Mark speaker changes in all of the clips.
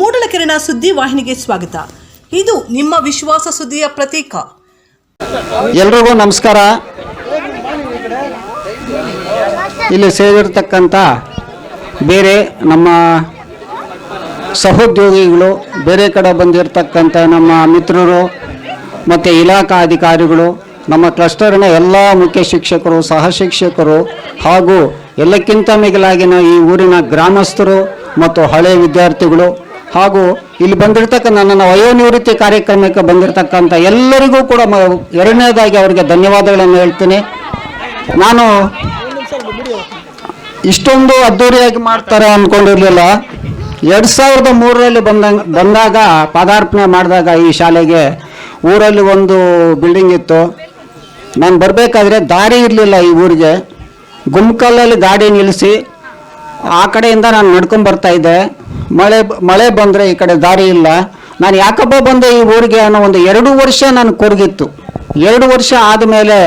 Speaker 1: ಮೂಡಲಕೆರೆನ ಸುದ್ದಿ ವಾಹಿನಿಗೆ ಸ್ವಾಗತ. ಇದು ನಿಮ್ಮ ವಿಶ್ವಾಸ ಸುದ್ದಿಯ ಪ್ರತೀಕ.
Speaker 2: ಎಲ್ರಿಗೂ ನಮಸ್ಕಾರ. ಇಲ್ಲಿ ಸೇರಿರ್ತಕ್ಕಂಥ ಬೇರೆ ನಮ್ಮ ಸಹೋದ್ಯೋಗಿಗಳು, ಬೇರೆ ಕಡೆ ಬಂದಿರತಕ್ಕಂಥ ನಮ್ಮ ಮಿತ್ರರು ಮತ್ತು ಇಲಾಖಾ ಅಧಿಕಾರಿಗಳು, ನಮ್ಮ ಕ್ಲಸ್ಟರ್ನ ಎಲ್ಲ ಮುಖ್ಯ ಶಿಕ್ಷಕರು, ಸಹ ಶಿಕ್ಷಕರು ಹಾಗೂ ಎಲ್ಲಕ್ಕಿಂತ ಮಿಗಿಲಾಗಿನ ಈ ಊರಿನ ಗ್ರಾಮಸ್ಥರು ಮತ್ತು ಹಳೆ ವಿದ್ಯಾರ್ಥಿಗಳು ಹಾಗೂ ಇಲ್ಲಿ ಬಂದಿರತಕ್ಕ ನನ್ನ ವಯೋನಿವೃತ್ತಿ ಕಾರ್ಯಕ್ರಮಕ್ಕೆ ಬಂದಿರತಕ್ಕಂಥ ಎಲ್ಲರಿಗೂ ಕೂಡ ಎರಡನೇದಾಗಿ ಅವರಿಗೆ ಧನ್ಯವಾದಗಳನ್ನು ಹೇಳ್ತೀನಿ. ನಾನು ಇಷ್ಟೊಂದು ಅದ್ಧೂರಿಯಾಗಿ ಮಾಡ್ತಾರೆ ಅಂದ್ಕೊಂಡಿರಲಿಲ್ಲ ಎರಡು ಸಾವಿರದ ಮೂರರಲ್ಲಿ ಬಂದಂಗ, ಬಂದಾಗ, ಪದಾರ್ಪಣೆ ಮಾಡಿದಾಗ ಈ ಶಾಲೆಗೆ ಊರಲ್ಲಿ ಒಂದು ಬಿಲ್ಡಿಂಗ್ ಇತ್ತು. ನಾನು ಬರಬೇಕಾದ್ರೆ ದಾರಿ ಇರಲಿಲ್ಲ ಈ ಊರಿಗೆ. ಗುಮ್ಕಲ್ಲಲ್ಲಿ ಗಾಡಿ ನಿಲ್ಲಿಸಿ ಆ ಕಡೆಯಿಂದ ನಾನು ನಡ್ಕೊಂಡು ಬರ್ತಾ ಇದ್ದೆ. ಮಳೆ ಮಳೆ ಬಂದರೆ ಈ ಕಡೆ ದಾರಿ ಇಲ್ಲ. ನಾನು ಯಾಕಪ್ಪ ಬಂದೆ ಈ ಊರಿಗೆ ಅನ್ನೋ ಒಂದು ಎರಡು ವರ್ಷ ನಾನು ಕೊರಗಿತ್ತು. ಎರಡು ವರ್ಷ ಆದಮೇಲೆ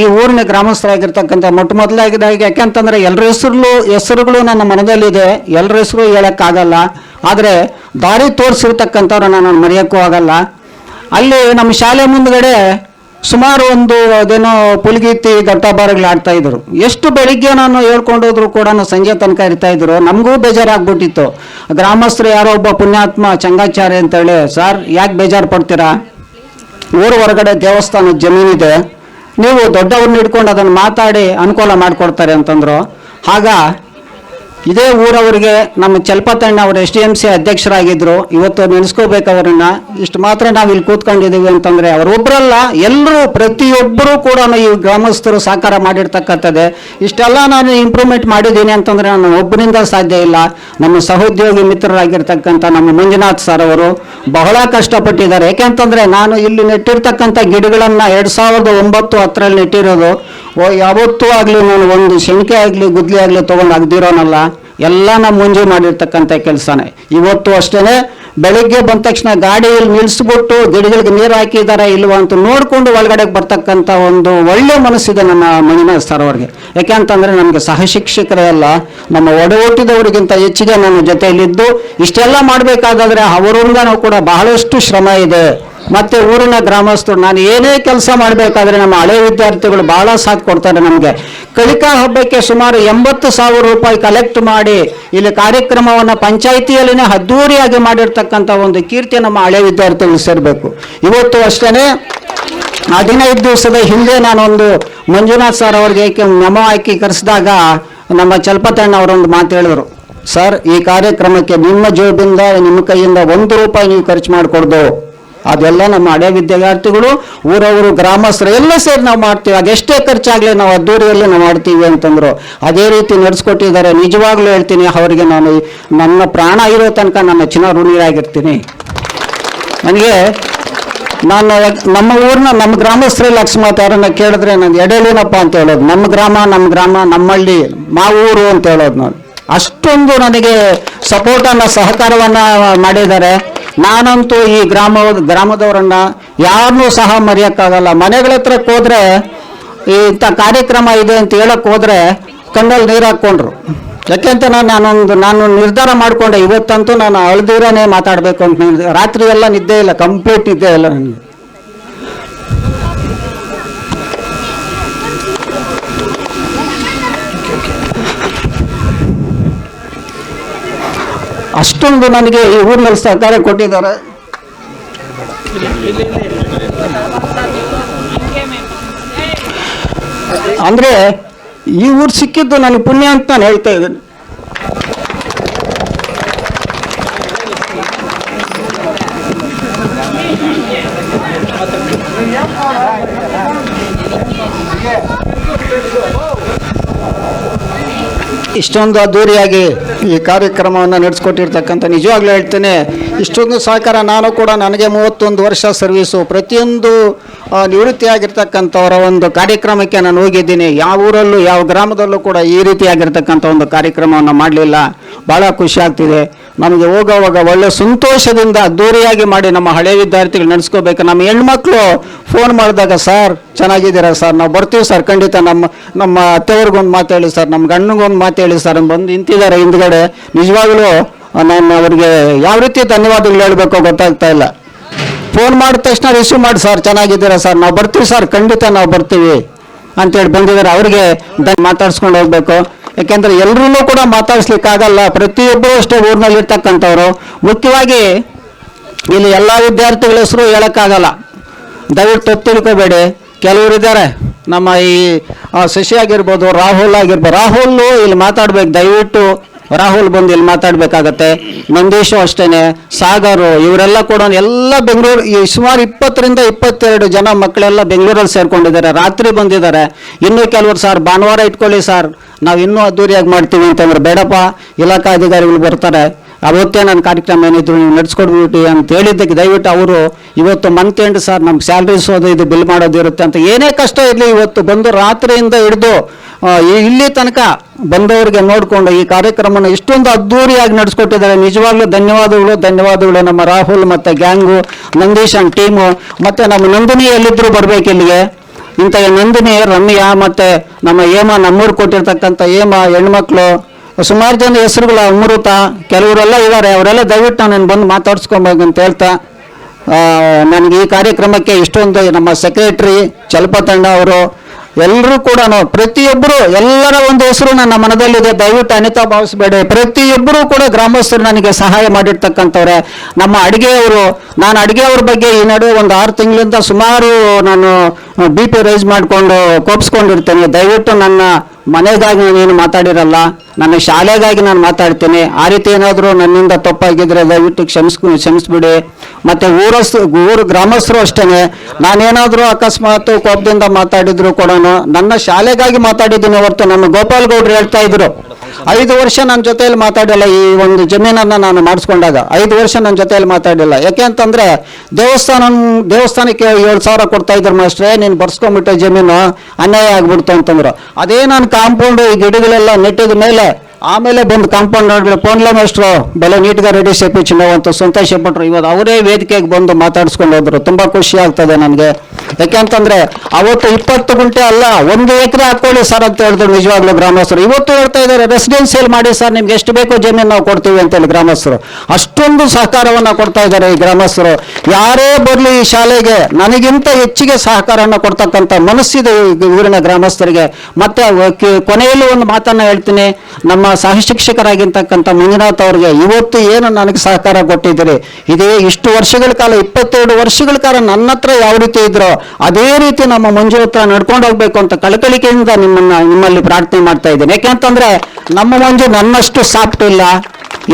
Speaker 2: ಈ ಊರಿನ ಗ್ರಾಮಸ್ಥರಾಗಿರ್ತಕ್ಕಂಥ ಮೊಟ್ಟ ಯಾಕೆ ಯಾಕೆಂತಂದ್ರೆ ಎಲ್ಲರ ಹೆಸರು ಹೆಸರುಗಳು ನನ್ನ ಮನದಲ್ಲಿದೆ. ಎಲ್ಲರ ಹೆಸರು ಹೇಳೋಕ್ಕಾಗಲ್ಲ. ಆದರೆ ದಾರಿ ತೋರಿಸಿರ್ತಕ್ಕಂಥವ್ರು ನಾನು ಮರೆಯೋಕ್ಕೂ ಆಗಲ್ಲ. ಅಲ್ಲಿ ನಮ್ಮ ಶಾಲೆ ಮುಂದ್ಗಡೆ ಸುಮಾರು ಒಂದು, ಅದೇನೋ ಪುಲ್ಗೀತಿ ಆಡ್ತಾ ಇದ್ರು ಎಷ್ಟು ಬೆಳಿಗ್ಗೆ ನಾನು ಹೇಳ್ಕೊಂಡೋದ್ರು ಕೂಡ ಸಂಜೆ ತನಕ ಇರ್ತಾ ಇದ್ರು ನಮಗೂ ಬೇಜಾರಾಗ್ಬಿಟ್ಟಿತ್ತು. ಗ್ರಾಮಸ್ಥರು ಯಾರೋ ಒಬ್ಬ ಪುಣ್ಯಾತ್ಮ, ಚಂಗಾಚಾರ್ಯ ಅಂತೇಳಿ, ಸರ್, ಯಾಕೆ ಬೇಜಾರು ಪಡ್ತೀರಾ? ಊರು ಹೊರಗಡೆ ದೇವಸ್ಥಾನದ ಜಮೀನಿದೆ. ನೀವು ದೊಡ್ಡವ್ರನ್ನ ಹಿಡ್ಕೊಂಡು ಅದನ್ನು ಮಾತಾಡಿ ಅನುಕೂಲ ಮಾಡಿಕೊಡ್ತಾರೆ ಅಂತಂದ್ರು. ಆಗ ಇದೇ ಊರವರಿಗೆ ನಮ್ಮ ಚಲಪತಣ್ಣ ಅವರು ಎಸ್ ಡಿ ಎಂ ಸಿ ಅಧ್ಯಕ್ಷರಾಗಿದ್ದರು ಇವತ್ತು ನೆನೆಸ್ಕೋಬೇಕು ಅವರನ್ನ. ಇಷ್ಟು ಮಾತ್ರ ನಾವು ಇಲ್ಲಿ ಕೂತ್ಕೊಂಡಿದ್ದೀವಿ ಅಂತಂದರೆ ಅವರೊಬ್ಬರಲ್ಲ ಎಲ್ಲರೂ ಪ್ರತಿಯೊಬ್ಬರೂ ಕೂಡ ಈ ಗ್ರಾಮಸ್ಥರು ಸಹಕಾರ ಮಾಡಿರ್ತಕ್ಕಂಥದ್ದೇ. ಇಷ್ಟೆಲ್ಲ ನಾನು ಇಂಪ್ರೂವ್ಮೆಂಟ್ ಮಾಡಿದ್ದೀನಿ ಅಂತಂದರೆ ನಾನು ಒಬ್ಬರಿಂದ ಸಾಧ್ಯ ಇಲ್ಲ. ನಮ್ಮ ಸಹೋದ್ಯೋಗಿ ಮಿತ್ರರಾಗಿರ್ತಕ್ಕಂಥ ನಮ್ಮ ಮಂಜುನಾಥ್ ಸರ್ ಅವರು ಬಹಳ ಕಷ್ಟಪಟ್ಟಿದ್ದಾರೆ. ಯಾಕೆಂತಂದರೆ ನಾನು ಇಲ್ಲಿ ನೆಟ್ಟಿರ್ತಕ್ಕಂಥ ಗಿಡಗಳನ್ನು ಎರಡು ಸಾವಿರದ ಒಂಬತ್ತು ಹತ್ತರಲ್ಲಿ ನೆಟ್ಟಿರೋದು. ಓ, ಯಾವತ್ತೂ ಆಗಲಿ ನಾನು ಒಂದು ಶಂಕೆ ಆಗಲಿ, ಗುದ್ಲಿ ಆಗಲಿ ತೊಗೊಂಡು ಅಗ್ದಿರೋನಲ್ಲ ಎಲ್ಲ ನಮ್ಮ ಮುಂಜಿ ಮಾಡಿರ್ತಕ್ಕಂಥ ಕೆಲಸನೇ. ಇವತ್ತು ಅಷ್ಟೇ ಬೆಳಗ್ಗೆ ಬಂದ ತಕ್ಷಣ ಗಾಡಿಯಲ್ಲಿ ನಿಲ್ಲಿಸ್ಬಿಟ್ಟು ಗಿಡಗಳಿಗೆ ನೀರು ಹಾಕಿದ್ದಾರೆ ಇಲ್ವಾ ಅಂತ ನೋಡಿಕೊಂಡು ಒಳಗಡೆ ಬರ್ತಕ್ಕಂಥ ಒಂದು ಒಳ್ಳೆ ಮನಸ್ಸಿದೆ ನಮ್ಮ ಮನೆಯ ಸರ್ ಅವ್ರಿಗೆ. ಯಾಕೆಂತಂದ್ರೆ ನಮಗೆ ಸಹ ಶಿಕ್ಷಕರೇ ಅಲ್ಲ, ನಮ್ಮ ಒಡಹುಟ್ಟಿದವರಿಗಿಂತ ಹೆಚ್ಚಿಗೆ ನನ್ನ ಜೊತೆಯಲ್ಲಿದ್ದು, ಇಷ್ಟೆಲ್ಲ ಮಾಡಬೇಕಾದ್ರೆ ಅವರಿಂದನೂ ಕೂಡ ಬಹಳಷ್ಟು ಶ್ರಮ ಇದೆ. ಮತ್ತೆ ಊರಿನ ಗ್ರಾಮಸ್ಥರು, ನಾನು ಏನೇ ಕೆಲಸ ಮಾಡಬೇಕಾದ್ರೆ ನಮ್ಮ ಹಳೆ ವಿದ್ಯಾರ್ಥಿಗಳು ಬಹಳ ಸಾಥ್ ಕೊಡ್ತಾರೆ ನಮಗೆ. ಕಲಿಕಾ ಹಬ್ಬಕ್ಕೆ ಸುಮಾರು ಎಂಬತ್ತು ಸಾವಿರ ರೂಪಾಯಿ ಕಲೆಕ್ಟ್ ಮಾಡಿ ಇಲ್ಲಿ ಕಾರ್ಯಕ್ರಮವನ್ನು ಪಂಚಾಯಿತಿಯಲ್ಲಿನೇ ಅದ್ದೂರಿಯಾಗಿ ಮಾಡಿರ್ತಕ್ಕಂಥ ಒಂದು ಕೀರ್ತಿ ನಮ್ಮ ಹಳೆ ವಿದ್ಯಾರ್ಥಿಗಳು ಸೇರಬೇಕು. ಇವತ್ತು ಅಷ್ಟೇ ಹದಿನೈದು ದಿವಸದ ಹಿಂದೆ ನಾನೊಂದು ಮಂಜುನಾಥ್ ಸರ್ ಅವ್ರಿಗೆ ನಮ ಹಾಕಿ ಕರೆಸಿದಾಗ ನಮ್ಮ ಚಲಪತಣ್ಣ ಅವರೊಂದು ಮಾತು ಹೇಳಿದ್ರು. ಸರ್ ಈ ಕಾರ್ಯಕ್ರಮಕ್ಕೆ ನಿಮ್ಮ ಜೋಬಿಂದ, ನಿಮ್ಮ ಕೈಯಿಂದ ಒಂದು ರೂಪಾಯಿ ನೀವು ಖರ್ಚು ಮಾಡಿಕೊಡ್ದು. ಅದೆಲ್ಲ ನಮ್ಮ ಹಳೆ ವಿದ್ಯಾರ್ಥಿಗಳು, ಊರವರು, ಗ್ರಾಮಸ್ಥರು ಎಲ್ಲ ಸೇರಿ ನಾವು ಮಾಡ್ತೀವಿ. ಅದೆಷ್ಟೇ ಖರ್ಚಾಗಲಿ ನಾವು ಅದ್ದೂರಿಯಲ್ಲಿ ನಾವು ಮಾಡ್ತೀವಿ ಅಂತಂದ್ರು. ಅದೇ ರೀತಿ ನಡೆಸ್ಕೊಟ್ಟಿದ್ದಾರೆ. ನಿಜವಾಗ್ಲೂ ಹೇಳ್ತೀನಿ, ಅವರಿಗೆ ನಾನು ನನ್ನ ಪ್ರಾಣ ಇರೋ ತನಕ ನನ್ನ ಚಿನ್ನ ಋಣಿಯಾಗಿರ್ತೀನಿ. ನನಗೆ ನಾನು ನಮ್ಮ ಊರಿನ ನಮ್ಮ ಗ್ರಾಮಸ್ಥರಲ್ಲಿ ಅಕಸ್ಮಾತ್ ಯಾರನ್ನ ಕೇಳಿದ್ರೆ ನಾನು ಎಡೆಲೇನಪ್ಪ ಅಂತ ಹೇಳೋದು. ನಮ್ಮ ಗ್ರಾಮ ನಮ್ಮ ಗ್ರಾಮ, ನಮ್ಮಳ್ಳಿ, ಮಾ ಊರು ಅಂತ ಹೇಳೋದು ನಾನು. ಅಷ್ಟೊಂದು ನನಗೆ ಸಪೋರ್ಟನ್ನು ಸಹಕಾರವನ್ನು ಮಾಡಿದ್ದಾರೆ. ನಾನಂತೂ ಈ ಗ್ರಾಮ ಗ್ರಾಮದವರನ್ನ ಯಾರನ್ನೂ ಸಹ ಮರೆಯೋಕ್ಕಾಗಲ್ಲ. ಮನೆಗಳ ಹತ್ರಕ್ಕೆ ಹೋದ್ರೆ ಇಂಥ ಕಾರ್ಯಕ್ರಮ ಇದೆ ಅಂತ ಹೇಳಕ್ ಹೋದ್ರೆ ಕಣ್ಣಲ್ಲಿ ನೀರು ಹಾಕ್ಕೊಂಡ್ರು. ಯಾಕೆಂತ ನಾನು, ನಾನೊಂದು, ನಾನು ನಿರ್ಧಾರ ಮಾಡಿಕೊಂಡೆ. ಇವತ್ತಂತೂ ನಾನು ಅಳ್ದಿರನೇ ಮಾತಾಡಬೇಕು ಅಂತ. ರಾತ್ರಿ ಎಲ್ಲ ನಿದ್ದೆ ಇಲ್ಲ ಕಂಪ್ಲೀಟ್ ನಿದ್ದೆ ಇಲ್ಲ ನನಗೆ. ಅಷ್ಟೊಂದು ನನಗೆ ಈ ಊರಿನಲ್ಲಿ ಸಹಕಾರ ಕೊಟ್ಟಿದ್ದಾರೆ. ಅಂದ್ರೆ ಈ ಊರು ಸಿಕ್ಕಿದ್ದು ನನಗೆ ಪುಣ್ಯ ಅಂತ ನಾನು ಹೇಳ್ತಾ ಇದ್ದೇನೆ. ಇಷ್ಟೊಂದು ಅದ್ದೂರಿಯಾಗಿ ಈ ಕಾರ್ಯಕ್ರಮವನ್ನು ನಡೆಸ್ಕೊಟ್ಟಿರ್ತಕ್ಕಂಥ ನಿಜವಾಗ್ಲೂ ಹೇಳ್ತೇನೆ, ಇಷ್ಟೊಂದು ಸಹಕಾರ ನಾನು ಕೂಡ ನನಗೆ ಮೂವತ್ತೊಂದು ವರ್ಷ ಸರ್ವೀಸು, ಪ್ರತಿಯೊಂದು ನಿವೃತ್ತಿಯಾಗಿರ್ತಕ್ಕಂಥವರ ಒಂದು ಕಾರ್ಯಕ್ರಮಕ್ಕೆ ನಾನು ಹೋಗಿದ್ದೀನಿ. ಯಾವ ಊರಲ್ಲೂ, ಯಾವ ಗ್ರಾಮದಲ್ಲೂ ಕೂಡ ಈ ರೀತಿಯಾಗಿರ್ತಕ್ಕಂಥ ಒಂದು ಕಾರ್ಯಕ್ರಮವನ್ನು ಮಾಡಲಿಲ್ಲ. ಭಾಳ ಖುಷಿ ಆಗ್ತಿದೆ. ನಮಗೆ ಹೋಗೋವಾಗ ಒಳ್ಳೆ ಸಂತೋಷದಿಂದ ಅದ್ದೂರಿಯಾಗಿ ಮಾಡಿ ನಮ್ಮ ಹಳೆ ವಿದ್ಯಾರ್ಥಿಗಳು ನಡೆಸ್ಕೋಬೇಕು. ನಮ್ಮ ಹೆಣ್ಮಕ್ಳು ಫೋನ್ ಮಾಡಿದಾಗ, ಸರ್, ಚೆನ್ನಾಗಿದ್ದೀರಾ ಸರ್? ನಾವು ಬರ್ತೀವಿ ಸರ್, ಖಂಡಿತ ನಮ್ಮ ನಮ್ಮ ಅತ್ತೆಯವ್ರಿಗೊಂದು ಮಾತು ಹೇಳಿ ಸರ್, ನಮ್ಮ ಗಂಡನಿಗೊಂದು ಮಾತು ಹೇಳಿ ಸರ್ ಬಂದು ನಿಂತಿದ್ದಾರೆ ಹಿಂದ್ಗಡೆ. ನಿಜವಾಗ್ಲೂ ನಾನು ಅವರಿಗೆ ಯಾವ ರೀತಿ ಧನ್ಯವಾದಗಳು ಹೇಳಬೇಕೋ ಗೊತ್ತಾಗ್ತಾ ಇಲ್ಲ. ಫೋನ್ ಮಾಡಿದ ತಕ್ಷಣ ರಿಸೀವ್ ಮಾಡಿ, ಸರ್, ಚೆನ್ನಾಗಿದ್ದೀರಾ, ಸರ್? ನಾವು ಬರ್ತೀವಿ, ಸರ್. ಖಂಡಿತ ನಾವು ಬರ್ತೀವಿ. ಅಂತೇಳಿ ಬಂದಿದ್ದಾರೆ. ಅವರಿಗೆ ಮಾತಾಡ್ಸ್ಕೊಂಡು ಹೋಗ್ಬೇಕು. ಯಾಕೆಂದ್ರೆ ಎಲ್ರೂ ಕೂಡ ಮಾತಾಡ್ಸ್ಲಿಕ್ಕಾಗಲ್ಲ. ಪ್ರತಿಯೊಬ್ಬರು ಅಷ್ಟೇ ಊರಿನಲ್ಲಿ ಇರ್ತಕ್ಕಂಥವ್ರು ಮುಖ್ಯವಾಗಿ ಇಲ್ಲಿ ಎಲ್ಲ ವಿದ್ಯಾರ್ಥಿಗಳ ಹೆಸರು ಹೇಳೋಕ್ಕಾಗಲ್ಲ. ದಯವಿಟ್ಟು ತಪ್ಪು ತಿಳ್ಕೊಬೇಡಿ. ಕೆಲವರು ಇದ್ದಾರೆ. ನಮ್ಮ ಈ ಶಶಿ ಆಗಿರ್ಬೋದು, ರಾಹುಲ್ ಆಗಿರ್ಬೋದು ರಾಹುಲ್ ಇಲ್ಲಿ ಮಾತಾಡ್ಬೇಕು. ದಯವಿಟ್ಟು ರಾಹುಲ್ ಬಂದು ಇಲ್ಲಿ ಮಾತಾಡಬೇಕಾಗತ್ತೆ? ನಂದೀಶು ಅಷ್ಟೇ ಸಾಗರು, ಇವರೆಲ್ಲ ಕೂಡ ಎಲ್ಲ ಬೆಂಗಳೂರು, ಈ ಸುಮಾರು ಇಪ್ಪತ್ತರಿಂದ ಇಪ್ಪತ್ತೆರಡು ಜನ ಮಕ್ಕಳೆಲ್ಲ ಬೆಂಗಳೂರಲ್ಲಿ ಸೇರ್ಕೊಂಡಿದ್ದಾರೆ, ರಾತ್ರಿ ಬಂದಿದ್ದಾರೆ. ಇನ್ನೂ ಕೆಲವರು, ಸರ್, ಭಾನುವಾರ ಇಟ್ಕೊಳ್ಳಿ, ಸರ್. ನಾವು ಇನ್ನೂ ಅದ್ದೂರಿಯಾಗಿ ಮಾಡ್ತೀವಿ ಅಂತಂದ್ರೆ, ಬೇಡಪ್ಪ, ಇಲಾಖಾ ಅಧಿಕಾರಿಗಳು ಬರ್ತಾರೆ. ಅವತ್ತೇ ನನ್ನ ಕಾರ್ಯಕ್ರಮ ಏನಿದ್ರು ನೀವು ನಡೆಸ್ಕೊಡ್ಬಿಟ್ಟು ಅಂತ ಹೇಳಿದ್ದಕ್ಕೆ ದಯವಿಟ್ಟು ಅವರು ಇವತ್ತು ಮಂತ್ ಎಂಡ್ ಸರ್ ನಮ್ಗೆ ಸ್ಯಾಲ್ರಿ ಅದು ಇದು ಬಿಲ್ ಮಾಡೋದು ಇರುತ್ತೆ ಅಂತ ಏನೇ ಕಷ್ಟ ಇರಲಿ, ಇವತ್ತು ಬಂದು ರಾತ್ರಿಯಿಂದ ಹಿಡಿದು ಇಲ್ಲಿ ತನಕ ಬಂದವರಿಗೆ ನೋಡಿಕೊಂಡು ಈ ಕಾರ್ಯಕ್ರಮನ ಇಷ್ಟೊಂದು ಅದ್ದೂರಿಯಾಗಿ ನಡೆಸ್ಕೊಟ್ಟಿದ್ದಾರೆ. ನಿಜವಾಗ್ಲೂ ಧನ್ಯವಾದಗಳು ಧನ್ಯವಾದಗಳು ನಮ್ಮ ರಾಹುಲ್ ಮತ್ತು ಗ್ಯಾಂಗು, ನಂದೀಶ್ ಅಂಡ್ ಟೀಮು, ಮತ್ತು ನಮ್ಮ ನಂದಿನಿ ಎಲ್ಲಿದ್ರು ಬರಬೇಕು ಇಲ್ಲಿಗೆ? ಇಂಥ ನಂದಿನಿ, ರಮ್ಯಾ ಮತ್ತು ನಮ್ಮ ಹೇಮ, ನಮ್ಮೂರು ಕೊಟ್ಟಿರ್ತಕ್ಕಂಥ ಹೇಮ, ಹೆಣ್ಮಕ್ಳು ಸುಮಾರು ಜನ ಹೆಸರುಗಳು ಅಮೃತ ಕೆಲವರೆಲ್ಲ ಇದ್ದಾರೆ ಅವರೆಲ್ಲ ದಯವಿಟ್ಟು ನಾನು ಬಂದು ಮಾತಾಡ್ಸ್ಕೊಬೇಕು ಅಂತ ಹೇಳ್ತಾ ನನಗೆ ಈ ಕಾರ್ಯಕ್ರಮಕ್ಕೆ ಇಷ್ಟೊಂದು ನಮ್ಮ ಸೆಕ್ರೆಟ್ರಿ ಚಲಪತಂಡ ಅವರು ಎಲ್ಲರೂ ಕೂಡ ಪ್ರತಿಯೊಬ್ಬರು ಎಲ್ಲರ ಒಂದು ಹೆಸರು ನನ್ನ ಮನದಲ್ಲಿದೆ. ದಯವಿಟ್ಟು ಅನಿತಾ ಭಾವಿಸಬೇಡಿ. ಪ್ರತಿಯೊಬ್ಬರು ಕೂಡ ಗ್ರಾಮಸ್ಥರು ನನಗೆ ಸಹಾಯ ಮಾಡಿರ್ತಕ್ಕಂಥವ್ರೆ. ನಮ್ಮ ಅಡುಗೆಯವರು, ನಾನು ಅಡುಗೆಯವ್ರ ಬಗ್ಗೆ ಈ ನಡುವೆ ಒಂದು ಆರು ತಿಂಗಳಿಂದ ಸುಮಾರು ನಾನು ಬಿ ಪಿ ರೈಸ್ ಮಾಡಿಕೊಂಡು ಕೋಪಿಸ್ಕೊಂಡಿರ್ತೇನೆ. ದಯವಿಟ್ಟು ನನ್ನ ಮನೆಗಾಗಿ ನಾನೇನು ಮಾತಾಡಿರಲ್ಲ, ನನ್ನ ಶಾಲೆಗಾಗಿ ನಾನು ಮಾತಾಡ್ತೀನಿ. ಆ ರೀತಿ ಏನಾದರೂ ನನ್ನಿಂದ ತಪ್ಪಾಗಿದ್ರೆ ದಯವಿಟ್ಟು ಕ್ಷಮಿಸ್ ಕ್ಷಮಿಸ್ಬಿಡಿ. ಮತ್ತು ಊರಸ್, ಊರು ಗ್ರಾಮಸ್ಥರು ಅಷ್ಟೇ ನಾನೇನಾದರೂ ಅಕಸ್ಮಾತ್ ಕೋಪದಿಂದ ಮಾತಾಡಿದ್ರು ಕೂಡ ನನ್ನ ಶಾಲೆಗಾಗಿ ಮಾತಾಡಿದ್ದೀನಿ ಹೊರತು ನಮ್ಮ ಗೋಪಾಲ್ ಗೌಡ್ರು ಹೇಳ್ತಾ ಇದ್ರು. ಐದು ವರ್ಷ ನನ್ನ ಜೊತೆಯಲ್ಲಿ ಮಾತಾಡಿಲ್ಲ ಈ ಒಂದು ಜಮೀನನ್ನು ನಾನು ಮಾಡಿಸ್ಕೊಂಡಾಗ. ಐದು ವರ್ಷ ನನ್ನ ಜೊತೆಯಲ್ಲಿ ಮಾತಾಡಿಲ್ಲ. ಯಾಕೆ ಅಂತಂದ್ರೆ ದೇವಸ್ಥಾನ ದೇವಸ್ಥಾನಕ್ಕೆ ಏಳು ಸಾವಿರ ಕೊಡ್ತಾ ಇದ್ರು ಮಾಸ್ಟ್ರೇ, ನೀನು ಬರ್ಸ್ಕೊಂಡ್ಬಿಟ್ಟೆ ಜಮೀನು ಅನ್ಯಾಯ ಆಗ್ಬಿಡ್ತು ಅಂತಂದ್ರು. ಅದೇ ನಾನು ಕಾಂಪೌಂಡ್ ಈ ಗಿಡಗಳೆಲ್ಲ ನೆಟ್ಟಿದ ಮೇಲೆ, ಆಮೇಲೆ ಬಂದು ಕಾಂಪೌಂಡ್ ನೋಡಿದ್ರೆ ಪೋನ್ಲ ಮಾಸ್ಟ್ರು, ಬೆಲೆ ನೀಟ್ಗ ರೆಡಿ ಸೇಪಿ ನಾವು ಅಂತ ಸಂತೋಷ ಪಟ್ರು ಇವತ್ತು ಅವರೇ ವೇದಿಕೆಗೆ ಬಂದು ಮಾತಾಡಿಸ್ಕೊಂಡು ಹೋದ್ರು. ತುಂಬಾ ಖುಷಿ ಆಗ್ತದೆ ನನಗೆ. ಯಾಕೆಂತಂದ್ರೆ ಅವತ್ತು ಇಪ್ಪತ್ತು ಗುಂಟೆ ಅಲ್ಲ, ಒಂದು ಎಕರೆ ಹಾಕೊಳ್ಳಿ ಸರ್ ಅಂತ ಹೇಳಿದ್ರು ನಿಜವಾಗ್ಲೂ ಗ್ರಾಮಸ್ಥರು. ಇವತ್ತು ಹೇಳ್ತಾ ಇದ್ದಾರೆ ರೆಸಿಡೆನ್ಸಿಯಲ್ ಮಾಡಿ ಸರ್, ನಿಮ್ಗೆ ಎಷ್ಟು ಬೇಕೋ ಜಮೀನು ನಾವು ಕೊಡ್ತೀವಿ ಅಂತ ಹೇಳಿ ಗ್ರಾಮಸ್ಥರು. ಅಷ್ಟೊಂದು ಸಹಕಾರವನ್ನ ಕೊಡ್ತಾ ಇದ್ದಾರೆ ಈ ಗ್ರಾಮಸ್ಥರು. ಯಾರೇ ಬರಲಿ ಈ ಶಾಲೆಗೆ, ನನಗಿಂತ ಹೆಚ್ಚಿಗೆ ಸಹಕಾರವನ್ನು ಕೊಡ್ತಕ್ಕಂಥ ಮನಸ್ಸಿದೆ ಊರಿನ ಗ್ರಾಮಸ್ಥರಿಗೆ. ಮತ್ತೆ ಕೊನೆಯಲ್ಲಿ ಒಂದು ಮಾತನ್ನ ಹೇಳ್ತೀನಿ. ನಮ್ಮ ಸಹ ಶಿಕ್ಷಕರಾಗಿರ್ತಕ್ಕಂಥ ಮಂಜುನಾಥ್ ಅವ್ರಿಗೆ, ಇವತ್ತು ಏನು ನನಗೆ ಸಹಕಾರ ಕೊಟ್ಟಿದ್ದೀರಿ? ಇದೇ ಇಷ್ಟು ವರ್ಷಗಳ ಕಾಲ, ಇಪ್ಪತ್ತೆರಡು ವರ್ಷಗಳ ಕಾಲ ನನ್ನ ಹತ್ರ ಯಾವ ರೀತಿ ಇದ್ರೋ ಅದೇ ರೀತಿ ನಮ್ಮ ಮಂಜು ಹತ್ರ ನಡ್ಕೊಂಡು ಹೋಗ್ಬೇಕು ಅಂತ ಕಳಕಳಿಕೆಯಿಂದ ನಿಮ್ಮನ್ನ ನಿಮ್ಮಲ್ಲಿ ಪ್ರಾರ್ಥನೆ ಮಾಡ್ತಾ ಇದ್ದೀನಿ. ಯಾಕೆಂತಂದ್ರೆ ನಮ್ಮ ಮಂಜು ನನ್ನಷ್ಟು ಸಾಫ್ಟ್ ಇಲ್ಲ.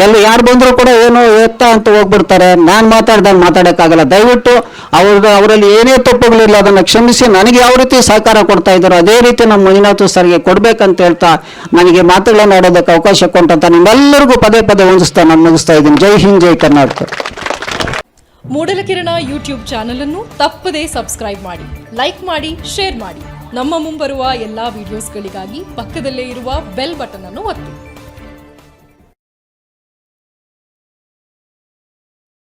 Speaker 2: ಎಲ್ಲಿ ಯಾರು ಬಂದರೂ ಕೂಡ ಏನೋ ಎತ್ತ ಅಂತ ಹೋಗ್ಬಿಡ್ತಾರೆ. ನಾನು ಮಾತಾಡ್ದಂಗೆ ಮಾತಾಡೋಕ್ಕಾಗಲ್ಲ. ದಯವಿಟ್ಟು ಅವ್ರದ್ದು ಅವರಲ್ಲಿ ಏನೇ ತಪ್ಪುಗಳಿಲ್ಲ, ಅದನ್ನು ಕ್ಷಮಿಸಿ ನನಗೆ ಯಾವ ರೀತಿ ಸಹಕಾರ ಕೊಡ್ತಾ ಇದ್ದಾರೋ ಅದೇ ರೀತಿ ನಮ್ಮ ಮಂಜುನಾಥ್ ಸರ್ಗೆ ಕೊಡ್ಬೇಕಂತ ಹೇಳ್ತಾ ನನಗೆ ಮಾತುಗಳನ್ನು ಆಡೋದಕ್ಕೆ ಅವಕಾಶ ಕೊಟ್ಟಂತ ನಿಮ್ಮೆಲ್ಲರಿಗೂ ಪದೇ ಪದೇ ಹೊಂದಿಸ್ತಾ ನಾನು ಮುಗಿಸ್ತಾ ಇದ್ದೀನಿ. ಜೈ ಹಿಂದ್, ಜೈ ಕರ್ನಾಟಕ.
Speaker 3: ಮೂಡಲಕಿರಣ ಯೂಟ್ಯೂಬ್ ಚಾನೆಲ್ ಅನ್ನು ತಪ್ಪದೇ ಸಬ್ಸ್ಕ್ರೈಬ್ ಮಾಡಿ, ಲೈಕ್ ಮಾಡಿ, ಶೇರ್ ಮಾಡಿ. ನಮ್ಮ ಮುಂಬರುವ ಎಲ್ಲಾ ವಿಡಿಯೋಸ್ಗಳಿಗಾಗಿ ಪಕ್ಕದಲ್ಲೇ ಇರುವ ಬೆಲ್ ಬಟನ್ ಅನ್ನು ಒತ್ತಿ.